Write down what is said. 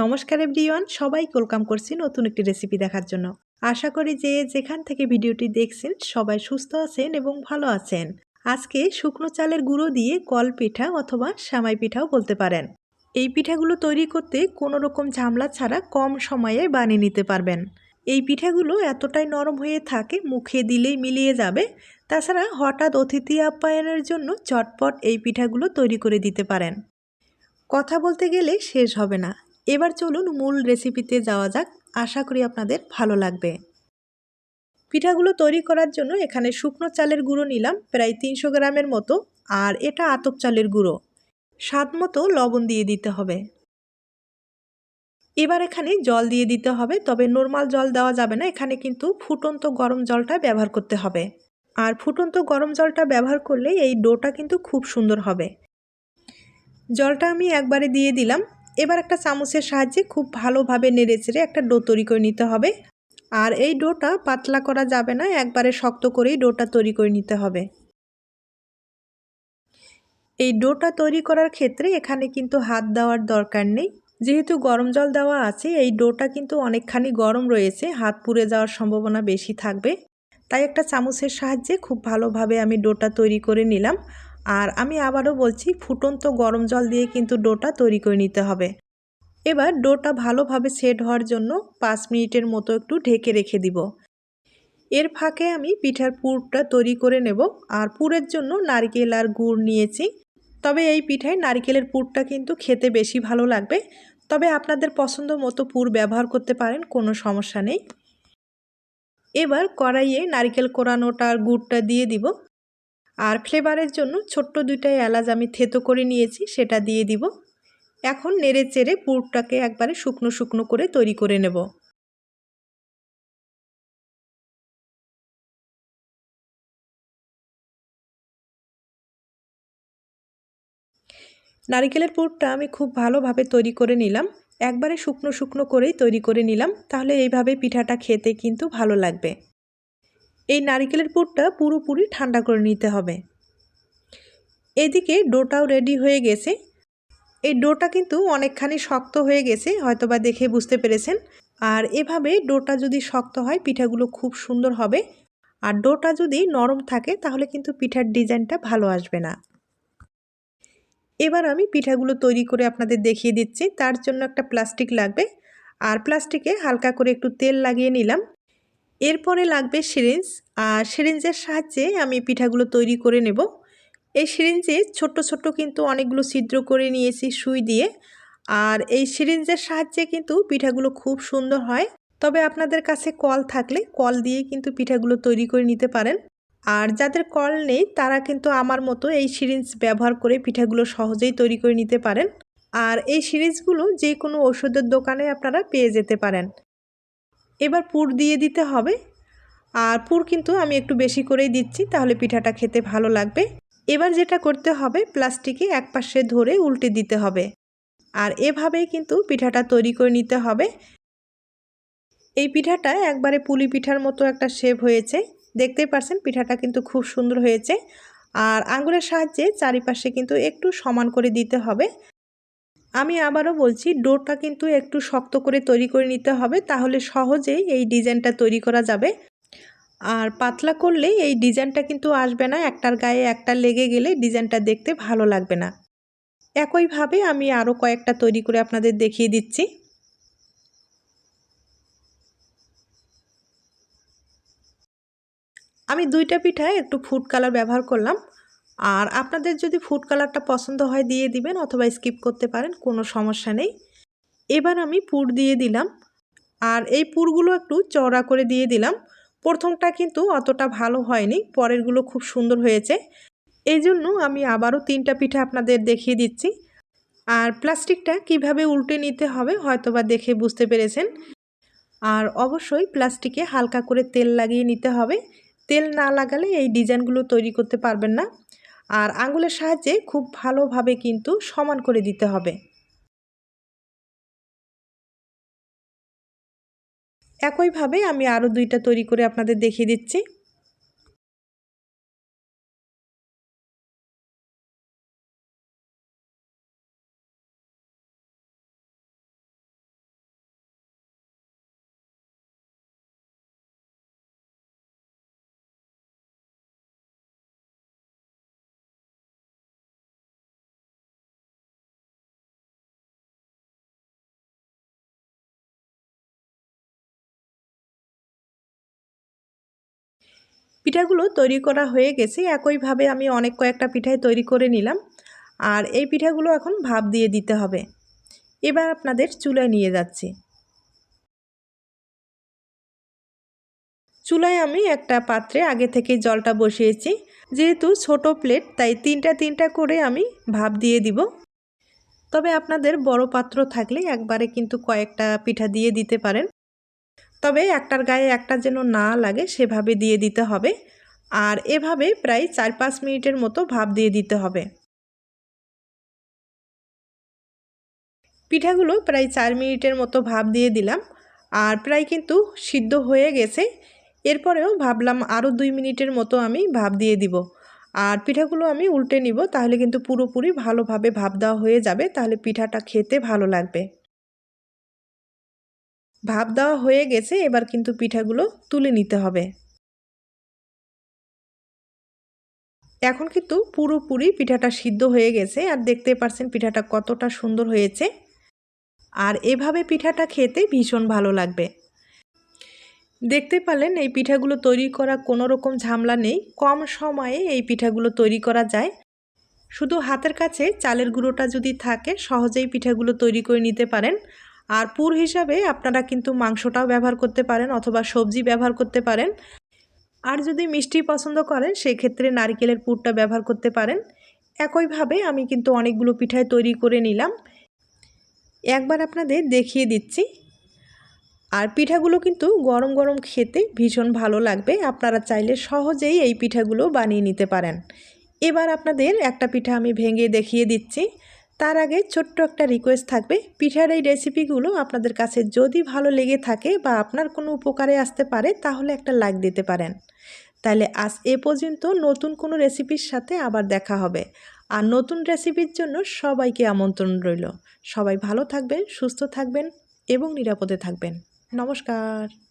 নমস্কার এভরিওয়ান সবাই ওয়েলকাম করছি নতুন একটি রেসিপি দেখার জন্য। আশা করি যে যেখান থেকে ভিডিওটি দেখছেন, সবাই সুস্থ আছেন এবং ভালো আছেন। আজকে শুকনো চালের গুঁড়ো দিয়ে কল পিঠা অথবা সামাই পিঠাও বলতে পারেন। এই পিঠাগুলো তৈরি করতে কোনো রকম ঝামলা ছাড়া কম সময়ে বানিয়ে নিতে পারবেন। এই পিঠাগুলো এতটাই নরম হয়ে থাকে, মুখে দিলেই মিলিয়ে যাবে। তাছাড়া হঠাৎ অতিথি আপ্যায়নের জন্য চটপট এই পিঠাগুলো তৈরি করে দিতে পারেন। কথা বলতে গেলে শেষ হবে না। এবার চলুন মূল রেসিপিতে যাওয়া যাক। আশা করি আপনাদের ভালো লাগবে। পিঠাগুলো তৈরি করার জন্য এখানে শুকনো চালের গুঁড়ো নিলাম, প্রায় তিনশো গ্রামের মতো, আর এটা আতপ চালের গুঁড়ো। স্বাদ মতো লবণ দিয়ে দিতে হবে। এবার এখানে জল দিয়ে দিতে হবে, তবে নর্মাল জল দেওয়া যাবে না, এখানে কিন্তু ফুটন্ত গরম জলটা ব্যবহার করতে হবে। আর ফুটন্ত গরম জলটা ব্যবহার করলে এই ডোটা কিন্তু খুব সুন্দর হবে। জলটা আমি একবারে দিয়ে দিলাম এবার একটা চামচের সাহায্যে খুব ভালোভাবে নেড়ে চেড়ে একটা ডো তৈরি করে নিতে হবে। আর এই ডোটা পাতলা করা যাবে না, একবারে শক্ত করেই ডোটা তৈরি করে নিতে হবে। এই ডোটা তৈরি করার ক্ষেত্রে এখানে কিন্তু হাত দেওয়ার দরকার নেই। যেহেতু গরম জল দেওয়া আছে, এই ডোটা কিন্তু অনেকখানি গরম রয়েছে, হাত পুড়ে যাওয়ার সম্ভাবনা বেশি থাকবে। তাই একটা চামচের সাহায্যে খুব ভালোভাবে আমি ডোটা তৈরি করে নিলাম। আর আমি আবারও বলছি, ফুটন্ত গরম জল দিয়ে কিন্তু ডোটা তৈরি করে নিতে হবে। এবার ডোটা ভালোভাবে সেট হওয়ার জন্য পাঁচ মিনিটের মতো একটু ঢেকে রেখে দিব। এর ফাঁকে আমি পিঠার পুরটা তৈরি করে নেব আর পুরের জন্য নারকেল আর গুড় নিয়েছি। তবে এই পিঠায় নারকেলের পুরটা কিন্তু খেতে বেশি ভালো লাগবে। তবে আপনাদের পছন্দ মতো পুর ব্যবহার করতে পারেন, কোনো সমস্যা নেই। এবার কড়াইয়ে নারকেল কোরানোটা আর গুড়টা দিয়ে দিব। আর ফ্লেভারের জন্য ছোট্ট দুইটা এলাচ আমি থেতো করে নিয়েছি, সেটা দিয়ে দিব। এখন নেড়ে চেড়ে পুরটাকে একবারে শুকনো শুকনো করে তৈরি করে নেব। নারিকেলের পুরটা আমি খুব ভালোভাবে তৈরি করে নিলাম। একবারে শুকনো শুকনো করেই তৈরি করে নিলাম, তাহলে এইভাবে পিঠাটা খেতে কিন্তু ভালো লাগবে। এই নারিকেলের পুরটা পুরোপুরি ঠান্ডা করে নিতে হবে। এদিকে ডোটাও রেডি হয়ে গেছে। এই ডোটা কিন্তু অনেকখানি শক্ত হয়ে গেছে, হয়তোবা দেখে বুঝতে পেরেছেন। আর এভাবে ডোটা যদি শক্ত হয়, পিঠাগুলো খুব সুন্দর হবে। আর ডোটা যদি নরম থাকে, তাহলে কিন্তু পিঠার ডিজাইনটা ভালো আসবে না। এবার আমি পিঠাগুলো তৈরি করে আপনাদের দেখিয়ে দিচ্ছি। তার জন্য একটা প্লাস্টিক লাগবে। আর প্লাস্টিকে হালকা করে একটু তেল লাগিয়ে নিলাম। এরপরে লাগবে সিরিঞ্জ, আর সিরিঞ্জের সাহায্যে আমি পিঠাগুলো তৈরি করে নেব। এই সিরিঞ্জে ছোট্ট ছোট্ট কিন্তু অনেকগুলো ছিদ্র করে নিয়েছি সুই দিয়ে, আর এই সিরিঞ্জের সাহায্যে কিন্তু পিঠাগুলো খুব সুন্দর হয়। তবে আপনাদের কাছে কল থাকলে কল দিয়ে কিন্তু পিঠাগুলো তৈরি করে নিতে পারেন। আর যাদের কল নেই, তারা কিন্তু আমার মতো এই সিরিঞ্জ ব্যবহার করে পিঠাগুলো সহজেই তৈরি করে নিতে পারেন। আর এই সিরিঞ্জগুলো যে কোনো ওষুধের দোকানে আপনারা পেয়ে যেতে পারেন। এবার পুর দিয়ে দিতে হবে। আর পুর কিন্তু আমি একটু বেশি করেই দিচ্ছি, তাহলে পিঠাটা খেতে ভালো লাগবে। এবার যেটা করতে হবে, প্লাস্টিকে এক পাশে ধরে উল্টে দিতে হবে। আর এভাবেই কিন্তু পিঠাটা তৈরি করে নিতে হবে। এই পিঠাটা একবারে পুলি পিঠার মতো একটা শেপ হয়েছে। দেখতেই পারছেন, পিঠাটা কিন্তু খুব সুন্দর হয়েছে। আর আঙ্গুলের সাহায্যে চারিপাশে কিন্তু একটু সমান করে দিতে হবে। আমি আবারও বলছি, ডোরটা কিন্তু একটু শক্ত করে তৈরি করে নিতে হবে, তাহলে সহজেই এই ডিজাইনটা তৈরি করা যাবে। আর পাতলা করলে এই ডিজাইনটা কিন্তু আসবে না, একটার গায়ে একটা লেগে গেলে ডিজাইনটা দেখতে ভালো লাগবে না। একইভাবে আমি আরও কয়েকটা তৈরি করে আপনাদের দেখিয়ে দিচ্ছি। আমি দুইটা পিঠায় একটু ফুড কালার ব্যবহার করলাম। আর আপনাদের যদি ফুড কালারটা পছন্দ হয় দিয়ে দিবেন অথবা স্কিপ করতে পারেন, কোনো সমস্যা নেই। এবার আমি পুর দিয়ে দিলাম। আর এই পুরগুলো একটু চড়া করে দিয়ে দিলাম। প্রথমটা কিন্তু অতটা ভালো হয়নি, পরেরগুলো খুব সুন্দর হয়েছে। এই জন্য আমি আবারও তিনটা পিঠা আপনাদের দেখিয়ে দিচ্ছি। আর প্লাস্টিকটা কীভাবে উল্টে নিতে হবে হয়তোবা দেখে বুঝতে পেরেছেন। আর অবশ্যই প্লাস্টিকে হালকা করে তেল লাগিয়ে নিতে হবে। তেল না লাগালে এই ডিজাইনগুলো তৈরি করতে পারবেন না। আর আঙুলের সাহায্যে খুব ভালোভাবে কিন্তু সমান করে দিতে হবে। একইভাবে আমি আরও দুইটা তৈরি করে আপনাদের দেখিয়ে দিচ্ছি। পিঠাগুলো তৈরি করা হয়ে গেছে। একইভাবে আমি অনেক কয়েকটা পিঠাই তৈরি করে নিলাম। আর এই পিঠাগুলো এখন ভাপ দিয়ে দিতে হবে। এবার আপনাদের চুলায় নিয়ে যাচ্ছি। চুলায় আমি একটা পাত্রে আগে থেকে জলটা বসিয়েছি। যেহেতু ছোট প্লেট, তাই তিনটা তিনটা করে আমি ভাপ দিয়ে দিব। তবে আপনাদের বড় পাত্র থাকলে একবারে কিন্তু কয়েকটা পিঠা দিয়ে দিতে পারেন। তবে একটার গায়ে একটা যেন না লাগে সেভাবে দিয়ে দিতে হবে। আর এভাবে প্রায় চার পাঁচ মিনিটের মতো ভাপ দিয়ে দিতে হবে। পিঠাগুলো প্রায় চার মিনিটের মতো ভাপ দিয়ে দিলাম। আর প্রায় কিন্তু সিদ্ধ হয়ে গেছে। এরপরেও ভাবলাম আরও দুই মিনিটের মতো আমি ভাপ দিয়ে দিব। আর পিঠাগুলো আমি উল্টে নিব, তাহলে কিন্তু পুরোপুরি ভালোভাবে ভাপ দেওয়া হয়ে যাবে, তাহলে পিঠাটা খেতে ভালো লাগবে। ভাপ দেওয়া হয়ে গেছে, এবার কিন্তু পিঠাগুলো তুলে নিতে হবে। এখন কিন্তু পুরোপুরি পিঠাটা সিদ্ধ হয়ে গেছে, আর দেখতে পারছেন পিঠাটা কতটা সুন্দর হয়েছে। আর এভাবে পিঠাটা খেতে ভীষণ ভালো লাগবে। দেখতে পারলেন এই পিঠাগুলো তৈরি করা কোনো রকম ঝামেলা নেই, কম সময়ে এই পিঠাগুলো তৈরি করা যায়। শুধু হাতের কাছে চালের গুঁড়োটা যদি থাকে, সহজেই পিঠাগুলো তৈরি করে নিতে পারেন। আর পুর হিসাবে আপনারা কিন্তু মাংসটাও ব্যবহার করতে পারেন অথবা সবজি ব্যবহার করতে পারেন। আর যদি মিষ্টি পছন্দ করেন, সেক্ষেত্রে নারিকেলের পুরটা ব্যবহার করতে পারেন। একইভাবে আমি কিন্তু অনেকগুলো পিঠায় তৈরি করে নিলাম। একবার আপনাদের দেখিয়ে দিচ্ছি। আর পিঠাগুলো কিন্তু গরম গরম খেতে ভীষণ ভালো লাগবে। আপনারা চাইলে সহজেই এই পিঠাগুলো বানিয়ে নিতে পারেন। এবার আপনাদের একটা পিঠা আমি ভেঙে দেখিয়ে দিচ্ছি। তার আগে ছোট্ট একটা রিকোয়েস্ট থাকবে। পিঠার এই রেসিপিগুলো আপনাদের কাছে যদি ভালো লেগে থাকে বা আপনার কোনো উপকারে আসতে পারে, তাহলে একটা লাইক দিতে পারেন। তাহলে আজ এ পর্যন্ত নতুন কোনো রেসিপির সাথে আবার দেখা হবে। আর নতুন রেসিপির জন্য সবাইকে আমন্ত্রণ রইল। সবাই ভালো থাকবেন, সুস্থ থাকবেন এবং নিরাপদে থাকবেন। নমস্কার।